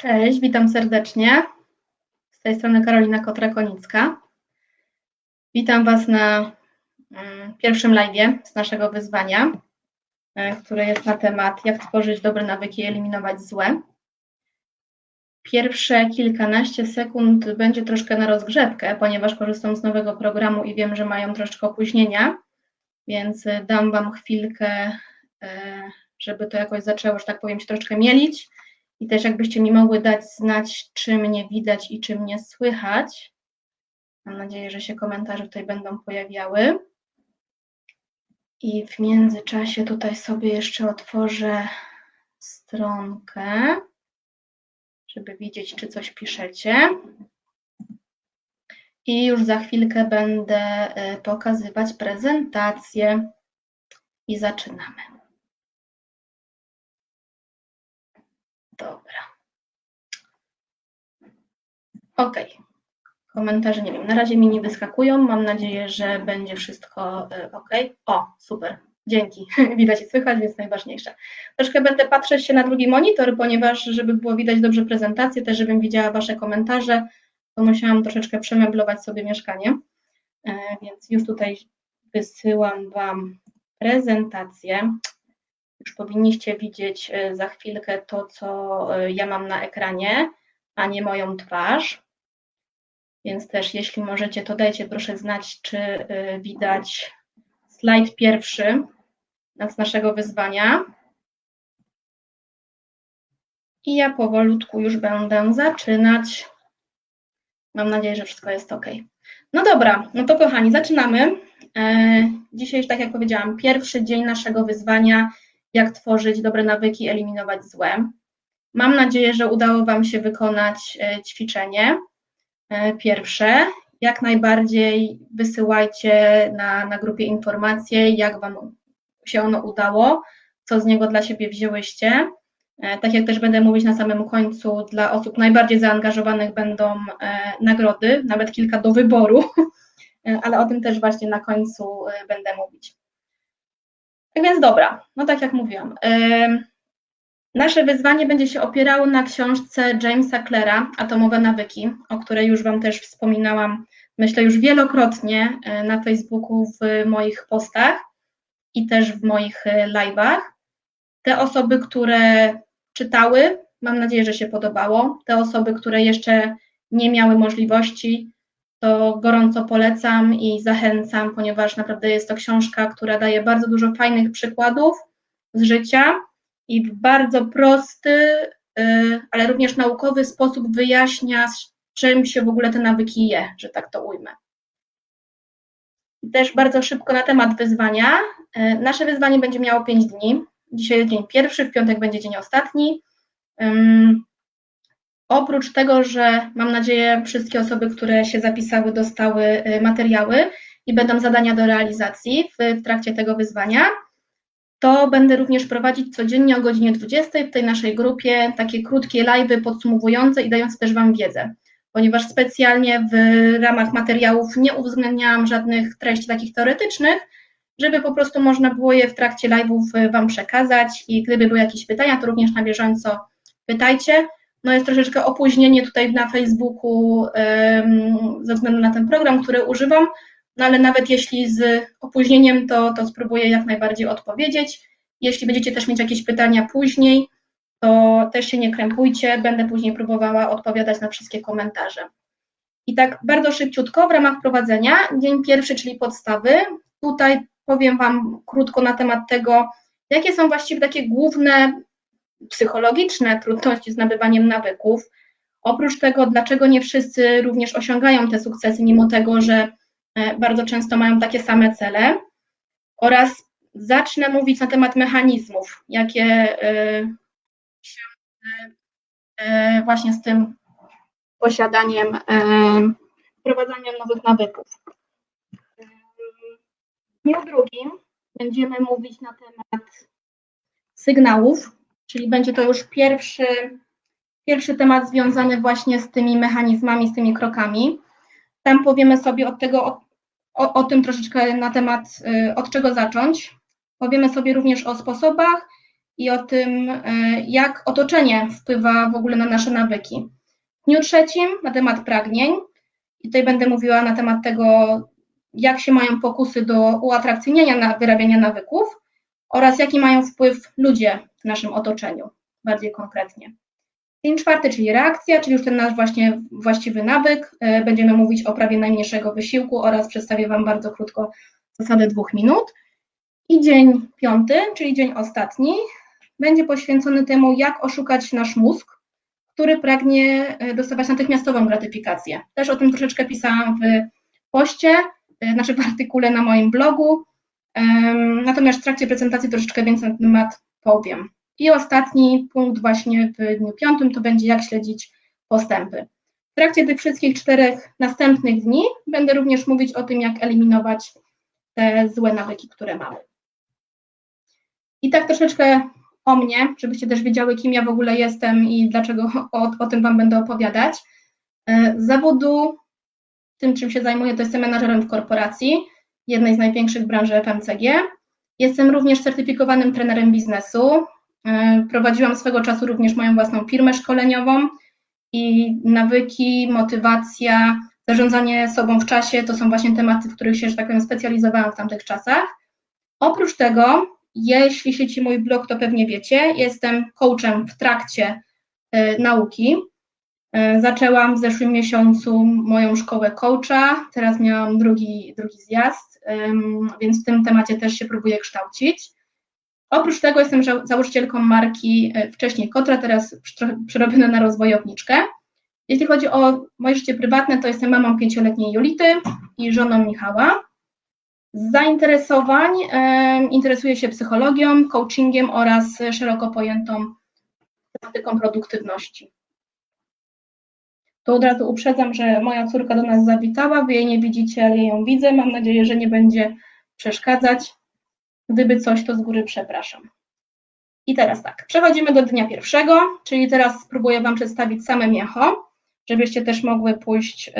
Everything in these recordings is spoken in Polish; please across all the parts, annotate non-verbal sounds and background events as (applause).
Cześć, witam serdecznie. Z tej strony Karolina Kotra-Konicka. Witam Was na mm, pierwszym live z naszego wyzwania, e, które jest na temat jak tworzyć dobre nawyki i eliminować złe. Pierwsze kilkanaście sekund będzie troszkę na rozgrzewkę, ponieważ korzystam z nowego programu i wiem, że mają troszkę opóźnienia, więc dam Wam chwilkę, e, żeby to jakoś zaczęło, że tak powiem, się troszkę mielić i też jakbyście mi mogły dać znać, czy mnie widać i czy mnie słychać. Mam nadzieję, że się komentarze tutaj będą pojawiały. I w międzyczasie tutaj sobie jeszcze otworzę stronkę, żeby widzieć, czy coś piszecie. I już za chwilkę będę e, pokazywać prezentację. I zaczynamy. Dobra. Ok. Komentarze nie wiem. Na razie mi nie wyskakują. Mam nadzieję, że będzie wszystko y, ok. O, super. Dzięki. (laughs) Widać i słychać, więc najważniejsze. Troszkę będę patrzeć się na drugi monitor, ponieważ żeby było widać dobrze prezentację, też żebym widziała Wasze komentarze, to musiałam troszeczkę przemeblować sobie mieszkanie. E, więc już tutaj wysyłam Wam prezentację. Już powinniście widzieć e, za chwilkę to, co e, ja mam na ekranie, a nie moją twarz. Więc też, jeśli możecie, to dajcie proszę znać, czy e, widać slajd pierwszy z naszego wyzwania. I ja powolutku już będę zaczynać. Mam nadzieję, że wszystko jest ok. No dobra, no to kochani, zaczynamy. Dzisiaj, tak jak powiedziałam, pierwszy dzień naszego wyzwania jak tworzyć dobre nawyki, eliminować złe. Mam nadzieję, że udało Wam się wykonać e, ćwiczenie e, pierwsze. Jak najbardziej wysyłajcie na, na grupie informacje, jak Wam się ono udało, co z niego dla siebie wzięłyście. E, tak jak też będę mówić na samym końcu, dla osób najbardziej zaangażowanych będą nagrody, nawet kilka do wyboru, (laughs) ale o tym też właśnie na końcu będę mówić. Tak więc dobra, no tak jak mówiłam. Nasze wyzwanie będzie się opierało na książce Jamesa Clera Atomowe nawyki, o której już Wam też wspominałam, myślę już wielokrotnie e, na Facebooku w moich postach i też w moich e, live'ach. Te osoby, które czytały, mam nadzieję, że się podobało. Te osoby, które jeszcze nie miały możliwości, to gorąco polecam i zachęcam, ponieważ naprawdę jest to książka, która daje bardzo dużo fajnych przykładów z życia i w bardzo prosty, y, ale również naukowy sposób wyjaśnia, z czym się w ogóle te nawyki je, że tak to ujmę. Też bardzo szybko na temat wyzwania. Y, nasze wyzwanie będzie miało 5 dni. Dzisiaj jest dzień pierwszy, w piątek będzie dzień ostatni. Oprócz tego, że mam nadzieję wszystkie osoby, które się zapisały, dostały y, materiały i będą zadania do realizacji w, trakcie tego wyzwania, to będę również prowadzić codziennie o godzinie 20 w tej naszej grupie takie krótkie live'y podsumowujące i dające też Wam wiedzę, ponieważ specjalnie w ramach materiałów nie uwzględniałam żadnych treści takich teoretycznych, żeby po prostu można było je w trakcie live'ów y, Wam przekazać i gdyby były jakieś pytania, to również na bieżąco pytajcie. No jest troszeczkę opóźnienie tutaj na Facebooku ze względu na ten program, który używam, no ale nawet jeśli z opóźnieniem, to, to spróbuję jak najbardziej odpowiedzieć. Jeśli będziecie też mieć jakieś pytania później, to też się nie krępujcie, będę później próbowała odpowiadać na wszystkie komentarze. I tak bardzo szybciutko w ramach prowadzenia, dzień pierwszy, czyli podstawy. Tutaj powiem Wam krótko na temat tego, jakie są właściwie takie główne psychologiczne trudności z nabywaniem nawyków. Oprócz tego, dlaczego nie wszyscy również osiągają te sukcesy, mimo tego, że e, bardzo często mają takie same cele, oraz zacznę mówić na temat mechanizmów, jakie e, się e, właśnie z tym posiadaniem, wprowadzaniem nowych nawyków. W dniu drugim będziemy mówić na temat sygnałów, czyli będzie to już pierwszy, pierwszy temat związany właśnie z tymi mechanizmami, z tymi krokami. Tam powiemy sobie od tego, o, o, o tym troszeczkę na temat, y, od czego zacząć. Powiemy sobie również o sposobach i o tym, e, jak otoczenie wpływa w ogóle na nasze nawyki. W dniu trzecim na temat pragnień i tutaj będę mówiła na temat tego, jak się mają pokusy do uatrakcyjnienia na wyrabiania nawyków oraz jaki mają wpływ ludzie w naszym otoczeniu, bardziej konkretnie. Dzień czwarty, czyli reakcja, czyli już ten nasz właśnie właściwy nawyk. E, będziemy mówić o prawie najmniejszego wysiłku oraz przedstawię Wam bardzo krótko zasadę dwóch minut. I dzień piąty, czyli dzień ostatni, będzie poświęcony temu, jak oszukać nasz mózg, który pragnie e, dostawać natychmiastową gratyfikację. Też o tym troszeczkę pisałam w poście, znaczy w (laughs) artykule na moim blogu. Natomiast w trakcie prezentacji troszeczkę więcej na ten temat powiem. I ostatni punkt właśnie w dniu piątym to będzie jak śledzić postępy. W trakcie tych wszystkich czterech następnych dni będę również mówić o tym, jak eliminować te złe nawyki, które mamy. I tak troszeczkę o mnie, żebyście też wiedziały, kim ja w ogóle jestem i dlaczego (laughs) o, o tym Wam będę opowiadać. E, z zawodu, tym czym się zajmuję, to jestem menadżerem w korporacji, jednej z największych branży FMCG. Jestem również certyfikowanym trenerem biznesu. E, prowadziłam swego czasu również moją własną firmę szkoleniową i nawyki, motywacja, zarządzanie sobą w czasie to są właśnie tematy, w których się, że tak powiem, specjalizowałam w tamtych czasach. Oprócz tego jeśli sieci mój blog, to pewnie wiecie, jestem coachem w trakcie y, nauki. Y, zaczęłam w zeszłym miesiącu moją szkołę coacha, teraz miałam drugi, drugi zjazd, więc w tym temacie też się próbuję kształcić. Oprócz tego jestem założycielką marki y, wcześniej Kotra, teraz przerobione na rozwojowniczkę. Jeśli chodzi o moje życie prywatne, to jestem mamą pięcioletniej Julity i żoną Michała. Z zainteresowań interesuję się psychologią, coachingiem oraz szeroko pojętą praktyką produktywności. To od razu uprzedzam, że moja córka do nas zawitała, wy jej nie widzicie, ale ją widzę. Mam nadzieję, że nie będzie przeszkadzać. Gdyby coś, to z góry przepraszam. I teraz tak, przechodzimy do dnia pierwszego, czyli teraz spróbuję Wam przedstawić same mięcho, żebyście też mogły pójść yy,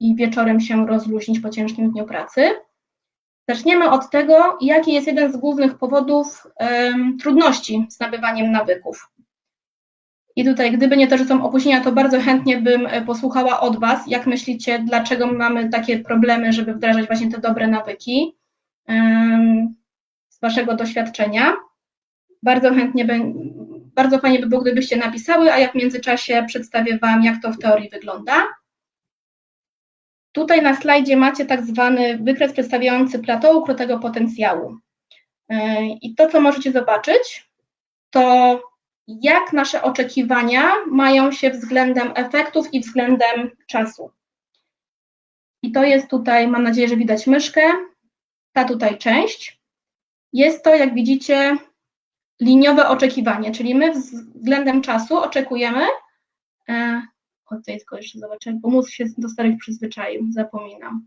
i wieczorem się rozluźnić po ciężkim dniu pracy. Zaczniemy od tego, jaki jest jeden z głównych powodów um, trudności z nabywaniem nawyków. I tutaj, gdyby nie to, że są opóźnienia, to bardzo chętnie bym e, posłuchała od Was, jak myślicie, dlaczego mamy takie problemy, żeby wdrażać właśnie te dobre nawyki z Waszego doświadczenia. Bardzo chętnie, bardzo fajnie by było, gdybyście napisały, a jak w międzyczasie przedstawię Wam, jak to w teorii wygląda. Tutaj na slajdzie macie tak zwany wykres przedstawiający plateau ukrytego potencjału. E, I to, co możecie zobaczyć, to jak nasze oczekiwania mają się względem efektów i względem czasu. I to jest tutaj, mam nadzieję, że widać myszkę, ta tutaj część. Jest to, jak widzicie, liniowe oczekiwanie, czyli my względem czasu oczekujemy e, od tej tylko jeszcze zobaczę, bo mózg się do starych przyzwyczaił, zapominam.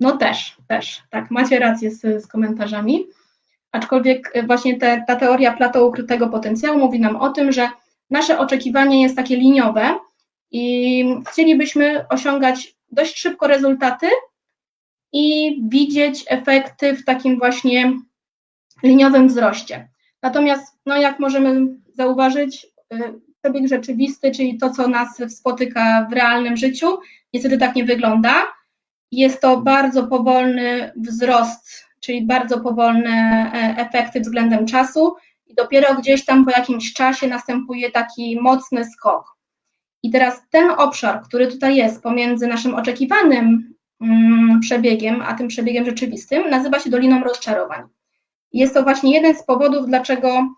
No też, też, tak, macie rację z, z komentarzami. Aczkolwiek e, właśnie te, ta teoria plato ukrytego potencjału mówi nam o tym, że nasze oczekiwanie jest takie liniowe i chcielibyśmy osiągać dość szybko rezultaty i widzieć efekty w takim właśnie liniowym wzroście. Natomiast, no jak możemy zauważyć, e, przebieg rzeczywisty, czyli to, co nas spotyka w realnym życiu, niestety tak nie wygląda. Jest to bardzo powolny wzrost, czyli bardzo powolne e, efekty względem czasu i dopiero gdzieś tam po jakimś czasie następuje taki mocny skok. I teraz ten obszar, który tutaj jest pomiędzy naszym oczekiwanym mm, przebiegiem, a tym przebiegiem rzeczywistym, nazywa się Doliną Rozczarowań. Jest to właśnie jeden z powodów, dlaczego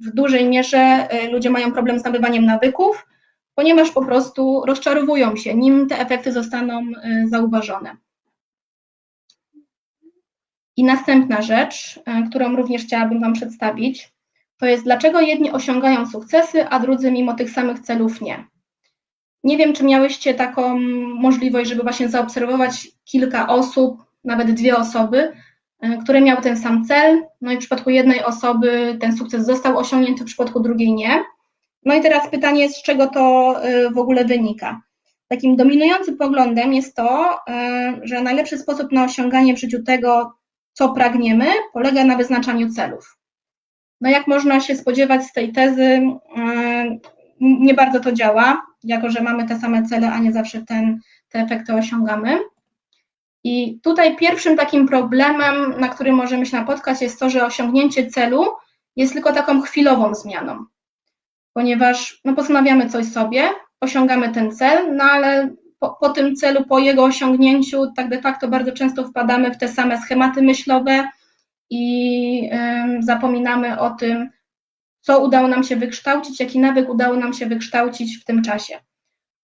w dużej mierze y, ludzie mają problem z nabywaniem nawyków, ponieważ po prostu rozczarowują się, nim te efekty zostaną y, zauważone. I następna rzecz, y, którą również chciałabym Wam przedstawić, to jest dlaczego jedni osiągają sukcesy, a drudzy mimo tych samych celów nie. Nie wiem, czy miałyście taką możliwość, żeby właśnie zaobserwować kilka osób, nawet dwie osoby, E, które miały ten sam cel. No i w przypadku jednej osoby ten sukces został osiągnięty, w przypadku drugiej nie. No i teraz pytanie z czego to e, w ogóle wynika. Takim dominującym poglądem jest to, e, że najlepszy sposób na osiąganie w życiu tego, co pragniemy, polega na wyznaczaniu celów. No jak można się spodziewać z tej tezy, nie bardzo to działa, jako że mamy te same cele, a nie zawsze ten, te efekty osiągamy. I tutaj pierwszym takim problemem, na który możemy się napotkać, jest to, że osiągnięcie celu jest tylko taką chwilową zmianą, ponieważ no, postanawiamy coś sobie, osiągamy ten cel, no ale po, po tym celu, po jego osiągnięciu, tak de facto bardzo często wpadamy w te same schematy myślowe i y, zapominamy o tym, co udało nam się wykształcić, jaki nawyk udało nam się wykształcić w tym czasie.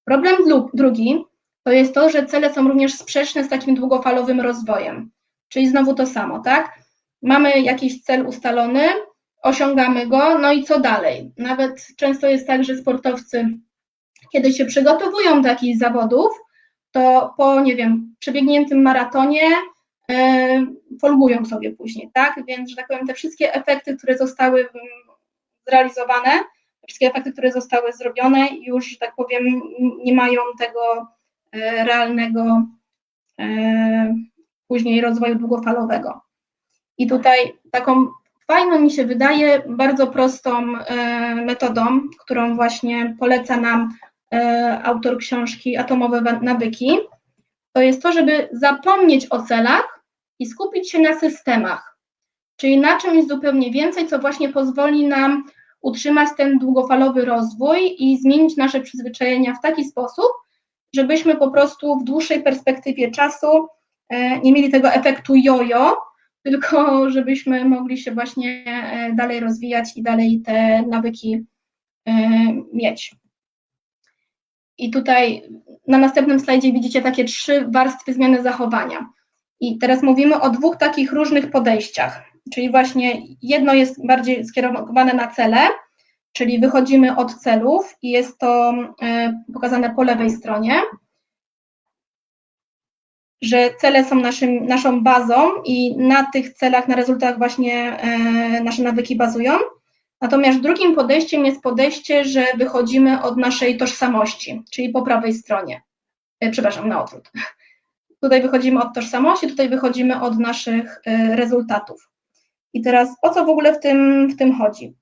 Problem drugi to jest to, że cele są również sprzeczne z takim długofalowym rozwojem. Czyli znowu to samo, tak? Mamy jakiś cel ustalony, osiągamy go, no i co dalej? Nawet często jest tak, że sportowcy, kiedy się przygotowują do jakichś zawodów, to po, nie wiem, przebiegniętym maratonie yy, folgują sobie później, tak? Więc, że tak powiem, te wszystkie efekty, które zostały zrealizowane, wszystkie efekty, które zostały zrobione, już, że tak powiem, nie mają tego e, realnego e, później rozwoju długofalowego. I tutaj taką fajną mi się wydaje, bardzo prostą metodą, którą właśnie poleca nam autor książki Atomowe nawyki, to jest to, żeby zapomnieć o celach i skupić się na systemach, czyli na czymś zupełnie więcej, co właśnie pozwoli nam utrzymać ten długofalowy rozwój i zmienić nasze przyzwyczajenia w taki sposób, żebyśmy po prostu w dłuższej perspektywie czasu e, nie mieli tego efektu jojo, tylko żebyśmy mogli się właśnie e, dalej rozwijać i dalej te nawyki e, mieć. I tutaj na następnym slajdzie widzicie takie trzy warstwy zmiany zachowania. I teraz mówimy o dwóch takich różnych podejściach. Czyli właśnie jedno jest bardziej skierowane na cele, czyli wychodzimy od celów i jest to e, pokazane po lewej stronie, że cele są naszym, naszą bazą i na tych celach, na rezultatach właśnie e, nasze nawyki bazują. Natomiast drugim podejściem jest podejście, że wychodzimy od naszej tożsamości, czyli po prawej stronie. E, przepraszam, na odwrót. (laughs) Tutaj wychodzimy od tożsamości, tutaj wychodzimy od naszych rezultatów. I teraz o co w ogóle w tym, w tym chodzi?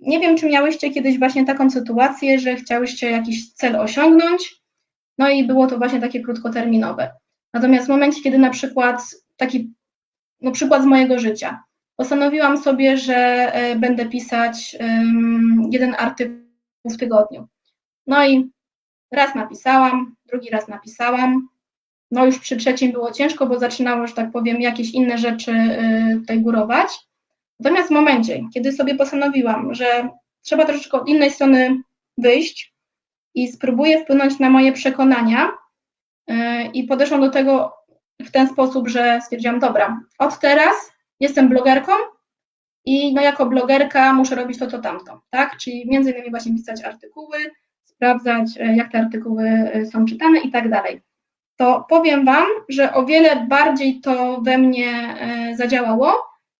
Nie wiem, czy miałyście kiedyś właśnie taką sytuację, że chciałyście jakiś cel osiągnąć, no i było to właśnie takie krótkoterminowe. Natomiast w momencie, kiedy na przykład taki no przykład z mojego życia, postanowiłam sobie, że e, będę pisać jeden artykuł w tygodniu. No i raz napisałam, drugi raz napisałam, no już przy trzecim było ciężko, bo zaczynało, że tak powiem, jakieś inne rzeczy y, tutaj górować. Natomiast w momencie, kiedy sobie postanowiłam, że trzeba troszeczkę od innej strony wyjść i spróbuję wpłynąć na moje przekonania y, i podeszłam do tego w ten sposób, że stwierdziłam, dobra, od teraz jestem blogerką i no jako blogerka muszę robić to, to, tamto, tak? Czyli między innymi właśnie pisać artykuły, sprawdzać, y, jak te artykuły są czytane i tak dalej to powiem Wam, że o wiele bardziej to we mnie e, zadziałało,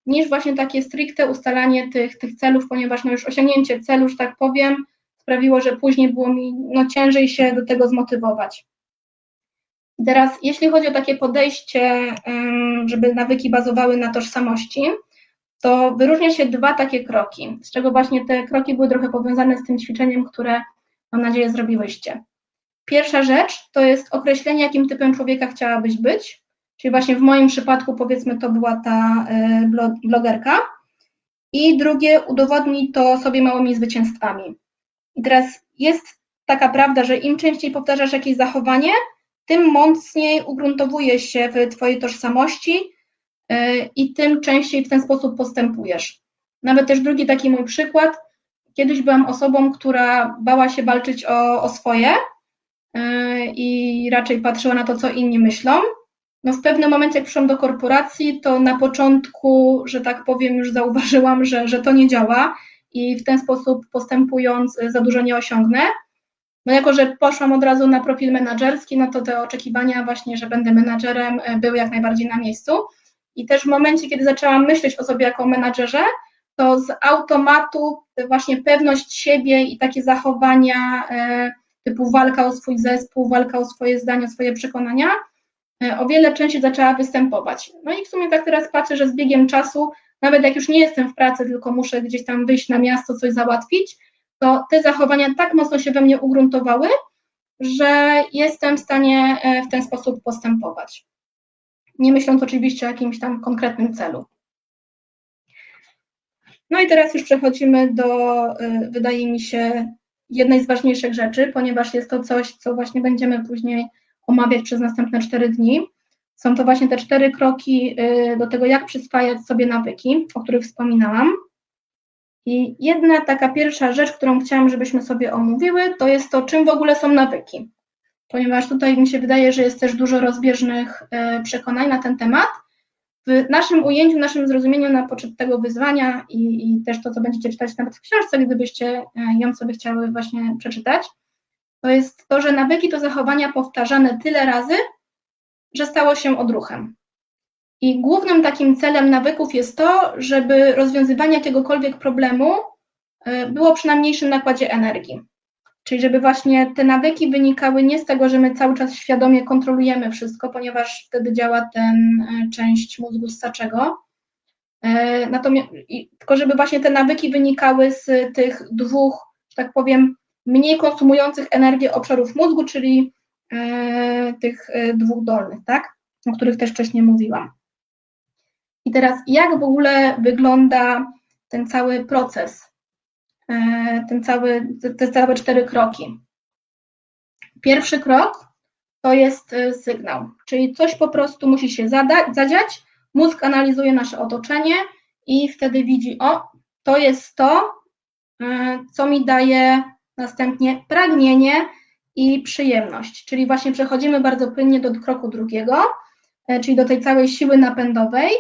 niż właśnie takie stricte ustalanie tych, tych celów, ponieważ no już osiągnięcie celu, że tak powiem, sprawiło, że później było mi no, ciężej się do tego zmotywować. Teraz, jeśli chodzi o takie podejście, żeby nawyki bazowały na tożsamości, to wyróżnia się dwa takie kroki, z czego właśnie te kroki były trochę powiązane z tym ćwiczeniem, które mam nadzieję zrobiłyście. Pierwsza rzecz to jest określenie, jakim typem człowieka chciałabyś być, czyli właśnie w moim przypadku powiedzmy to była ta e, blogerka. I drugie, udowodnij to sobie małymi zwycięstwami. I teraz jest taka prawda, że im częściej powtarzasz jakieś zachowanie, tym mocniej ugruntowuje się w Twojej tożsamości e, i tym częściej w ten sposób postępujesz. Nawet też drugi taki mój przykład. Kiedyś byłam osobą, która bała się walczyć o, o swoje, E, i raczej patrzyła na to, co inni myślą. No w pewnym momencie, jak przyszłam do korporacji, to na początku, że tak powiem, już zauważyłam, że, że to nie działa i w ten sposób postępując za dużo nie osiągnę. No jako, że poszłam od razu na profil menedżerski, no to te oczekiwania właśnie, że będę menadżerem e, były jak najbardziej na miejscu. I też w momencie, kiedy zaczęłam myśleć o sobie jako menadżerze, to z automatu właśnie pewność siebie i takie zachowania e, typu walka o swój zespół, walka o swoje zdanie, o swoje przekonania, e, o wiele częściej zaczęła występować. No i w sumie tak teraz patrzę, że z biegiem czasu nawet jak już nie jestem w pracy, tylko muszę gdzieś tam wyjść na miasto, coś załatwić, to te zachowania tak mocno się we mnie ugruntowały, że jestem w stanie e, w ten sposób postępować. Nie myśląc oczywiście o jakimś tam konkretnym celu. No i teraz już przechodzimy do, e, wydaje mi się, jednej z ważniejszych rzeczy, ponieważ jest to coś, co właśnie będziemy później omawiać przez następne cztery dni. Są to właśnie te cztery kroki e, do tego, jak przyswajać sobie nawyki, o których wspominałam. I jedna taka pierwsza rzecz, którą chciałam, żebyśmy sobie omówiły, to jest to, czym w ogóle są nawyki. Ponieważ tutaj mi się wydaje, że jest też dużo rozbieżnych e, przekonań na ten temat. W naszym ujęciu, w naszym zrozumieniu na poczet tego wyzwania i, i też to, co będziecie czytać nawet w książce, gdybyście e, ją sobie chciały właśnie przeczytać, to jest to, że nawyki to zachowania powtarzane tyle razy, że stało się odruchem. I głównym takim celem nawyków jest to, żeby rozwiązywanie jakiegokolwiek problemu e, było przy najmniejszym nakładzie energii. Czyli żeby właśnie te nawyki wynikały nie z tego, że my cały czas świadomie kontrolujemy wszystko, ponieważ wtedy działa ten e, część mózgu ssaczego, e, natomiast, tylko żeby właśnie te nawyki wynikały z tych dwóch, że tak powiem, mniej konsumujących energię obszarów mózgu, czyli tych dwóch dolnych, tak? O których też wcześniej mówiłam. I teraz, jak w ogóle wygląda ten cały proces, e, ten cały, te całe cztery kroki? Pierwszy krok to jest e, sygnał, czyli coś po prostu musi się zadziać, mózg analizuje nasze otoczenie i wtedy widzi, o, to jest to, e, co mi daje następnie pragnienie i przyjemność. Czyli właśnie przechodzimy bardzo płynnie do kroku drugiego, czyli do tej całej siły napędowej,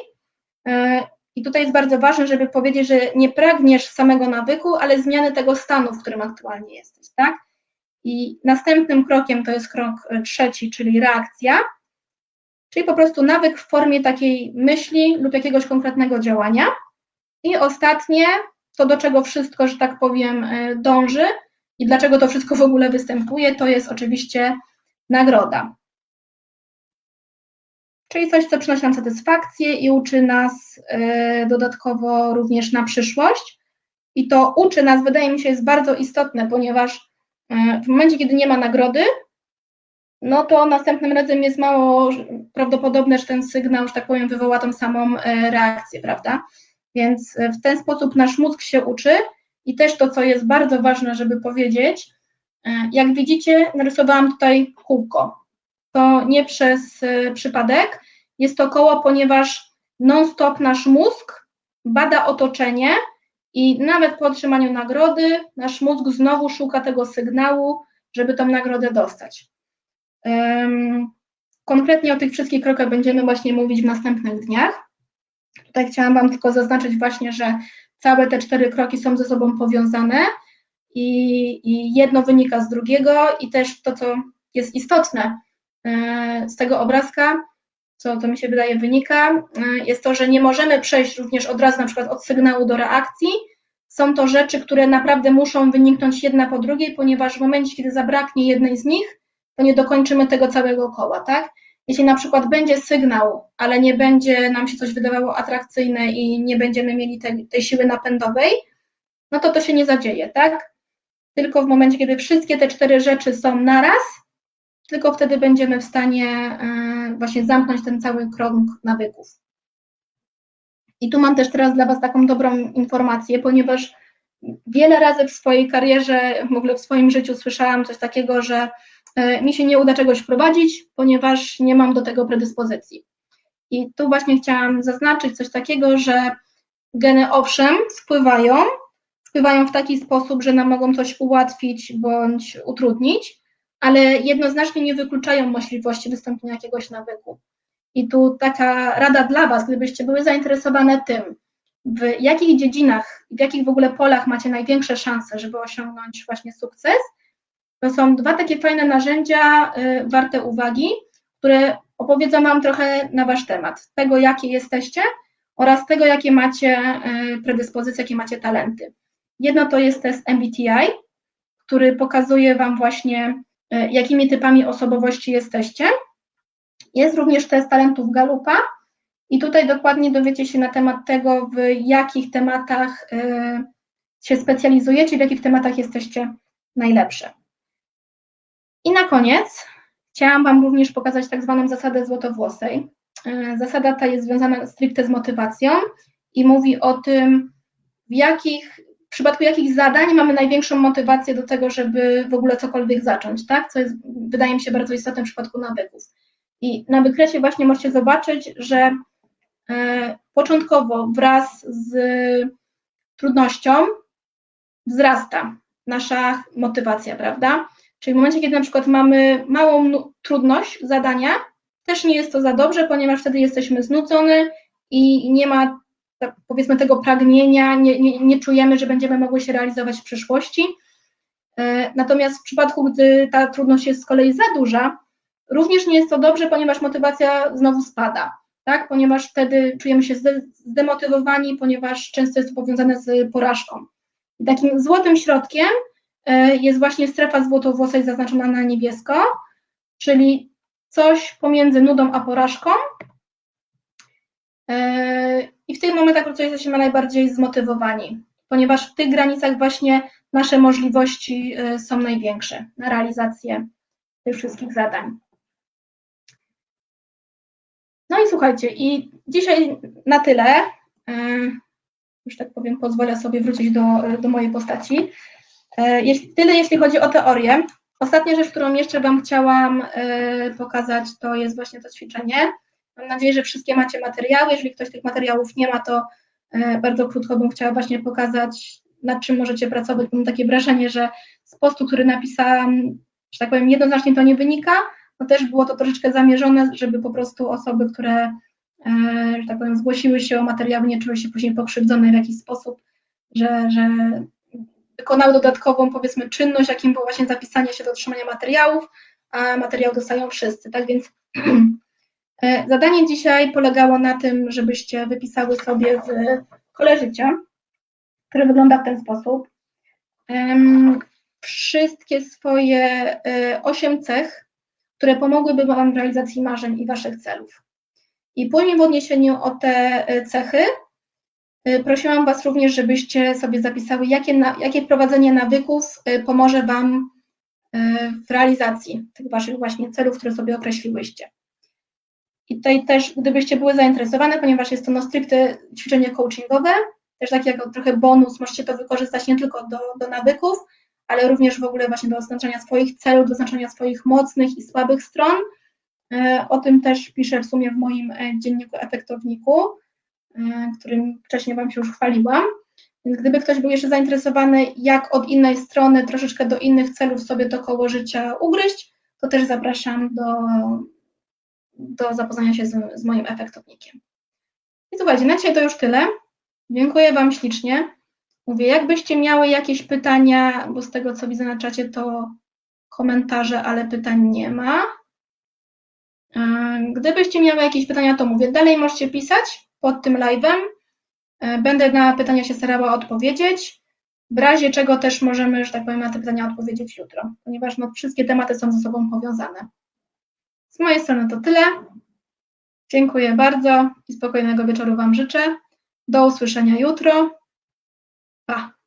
I tutaj jest bardzo ważne, żeby powiedzieć, że nie pragniesz samego nawyku, ale zmiany tego stanu, w którym aktualnie jesteś, tak? I następnym krokiem to jest krok e, trzeci, czyli reakcja, czyli po prostu nawyk w formie takiej myśli lub jakiegoś konkretnego działania. I ostatnie, to do czego wszystko, że tak powiem, e, dąży i dlaczego to wszystko w ogóle występuje, to jest oczywiście nagroda czyli coś, co przynosi nam satysfakcję i uczy nas e, dodatkowo również na przyszłość. I to uczy nas, wydaje mi się, jest bardzo istotne, ponieważ e, w momencie, kiedy nie ma nagrody, no to następnym razem jest mało prawdopodobne, że ten sygnał, że tak powiem, wywoła tą samą e, reakcję, prawda? Więc w ten sposób nasz mózg się uczy i też to, co jest bardzo ważne, żeby powiedzieć, jak widzicie, narysowałam tutaj kółko to nie przez y, przypadek. Jest to koło, ponieważ non-stop nasz mózg bada otoczenie i nawet po otrzymaniu nagrody nasz mózg znowu szuka tego sygnału, żeby tą nagrodę dostać. Konkretnie o tych wszystkich krokach będziemy właśnie mówić w następnych dniach. Tutaj chciałam Wam tylko zaznaczyć właśnie, że całe te cztery kroki są ze sobą powiązane i, i jedno wynika z drugiego i też to, co jest istotne, E, z tego obrazka, co, to mi się wydaje wynika, e, jest to, że nie możemy przejść również od razu na przykład od sygnału do reakcji. Są to rzeczy, które naprawdę muszą wyniknąć jedna po drugiej, ponieważ w momencie, kiedy zabraknie jednej z nich, to nie dokończymy tego całego koła, tak? Jeśli na przykład będzie sygnał, ale nie będzie nam się coś wydawało atrakcyjne i nie będziemy mieli tej, tej siły napędowej, no to to się nie zadzieje, tak? Tylko w momencie, kiedy wszystkie te cztery rzeczy są naraz, tylko wtedy będziemy w stanie e, właśnie zamknąć ten cały krąg nawyków. I tu mam też teraz dla Was taką dobrą informację, ponieważ wiele razy w swojej karierze, w ogóle w swoim życiu słyszałam coś takiego, że e, mi się nie uda czegoś wprowadzić, ponieważ nie mam do tego predyspozycji. I tu właśnie chciałam zaznaczyć coś takiego, że geny owszem wpływają, wpływają w taki sposób, że nam mogą coś ułatwić bądź utrudnić, ale jednoznacznie nie wykluczają możliwości wystąpienia jakiegoś nawyku. I tu taka rada dla Was, gdybyście były zainteresowane tym, w jakich dziedzinach, w jakich w ogóle polach macie największe szanse, żeby osiągnąć właśnie sukces, to są dwa takie fajne narzędzia y, warte uwagi, które opowiedzą Wam trochę na Wasz temat, tego jakie jesteście oraz tego jakie macie y, predyspozycje, jakie macie talenty. Jedno to jest test MBTI, który pokazuje Wam właśnie jakimi typami osobowości jesteście. Jest również test talentów Galupa I tutaj dokładnie dowiecie się na temat tego, w jakich tematach y, się specjalizujecie, w jakich tematach jesteście najlepsze. I na koniec chciałam Wam również pokazać tak zwaną zasadę złotowłosej. Y, zasada ta jest związana stricte z motywacją i mówi o tym, w jakich w przypadku jakich zadań mamy największą motywację do tego, żeby w ogóle cokolwiek zacząć, tak? Co jest, wydaje mi się, bardzo istotne w przypadku nawyków. I na wykresie właśnie możecie zobaczyć, że e, początkowo wraz z trudnością wzrasta nasza motywacja, prawda? Czyli w momencie, kiedy na przykład mamy małą trudność zadania, też nie jest to za dobrze, ponieważ wtedy jesteśmy znudzony i nie ma powiedzmy tego pragnienia, nie, nie, nie czujemy, że będziemy mogły się realizować w przyszłości. E, natomiast w przypadku, gdy ta trudność jest z kolei za duża, również nie jest to dobrze, ponieważ motywacja znowu spada, tak? ponieważ wtedy czujemy się zdemotywowani, ponieważ często jest to powiązane z porażką. I takim złotym środkiem e, jest właśnie strefa złotowłosej zaznaczona na niebiesko, czyli coś pomiędzy nudą a porażką, e, i w tych momentach po jesteśmy najbardziej zmotywowani, ponieważ w tych granicach właśnie nasze możliwości y, są największe na realizację tych wszystkich zadań. No i słuchajcie, i dzisiaj na tyle. Y, już tak powiem, pozwolę sobie wrócić do, do mojej postaci. Y, tyle jeśli chodzi o teorię. Ostatnia rzecz, którą jeszcze Wam chciałam pokazać, to jest właśnie to ćwiczenie. Mam nadzieję, że wszystkie macie materiały. Jeżeli ktoś tych materiałów nie ma, to e, bardzo krótko bym chciała właśnie pokazać, nad czym możecie pracować. Mam takie wrażenie, że z postu, który napisałam, że tak powiem, jednoznacznie to nie wynika. No też było to troszeczkę zamierzone, żeby po prostu osoby, które, e, że tak powiem, zgłosiły się o materiały, nie czuły się później pokrzywdzone w jakiś sposób, że, że wykonały dodatkową, powiedzmy, czynność, jakim było właśnie zapisanie się do otrzymania materiałów, a materiał dostają wszyscy. Tak więc (clears throat) zadanie dzisiaj polegało na tym, żebyście wypisały sobie w kole życia, które wygląda w ten sposób, wszystkie swoje e, osiem cech, które pomogłyby Wam w realizacji marzeń i Waszych celów. I później w odniesieniu o te e, cechy prosiłam Was również, żebyście sobie zapisały, jakie, jakie wprowadzenie nawyków pomoże Wam w realizacji tych Waszych właśnie celów, które sobie określiłyście. I tutaj też, gdybyście były zainteresowane, ponieważ jest to no stricte ćwiczenie coachingowe, też tak jak trochę bonus, możecie to wykorzystać nie tylko do, do nawyków, ale również w ogóle właśnie do oznaczania swoich celów, do oznaczania swoich mocnych i słabych stron. E, o tym też piszę w sumie w moim e, dzienniku efektowniku, e, którym wcześniej Wam się już chwaliłam. Więc gdyby ktoś był jeszcze zainteresowany, jak od innej strony, troszeczkę do innych celów sobie to koło życia ugryźć, to też zapraszam do, do zapoznania się z, z moim efektownikiem. I słuchajcie, na dzisiaj to już tyle. Dziękuję Wam ślicznie. Mówię, jakbyście miały jakieś pytania, bo z tego co widzę na czacie to komentarze, ale pytań nie ma. E, gdybyście miały jakieś pytania, to mówię, dalej możecie pisać pod tym live'em. E, będę na pytania się starała odpowiedzieć. W razie czego też możemy, że tak powiem, na te pytania odpowiedzieć jutro, ponieważ no, wszystkie tematy są ze sobą powiązane. Z mojej strony to tyle. Dziękuję bardzo i spokojnego wieczoru Wam życzę. Do usłyszenia jutro. Pa!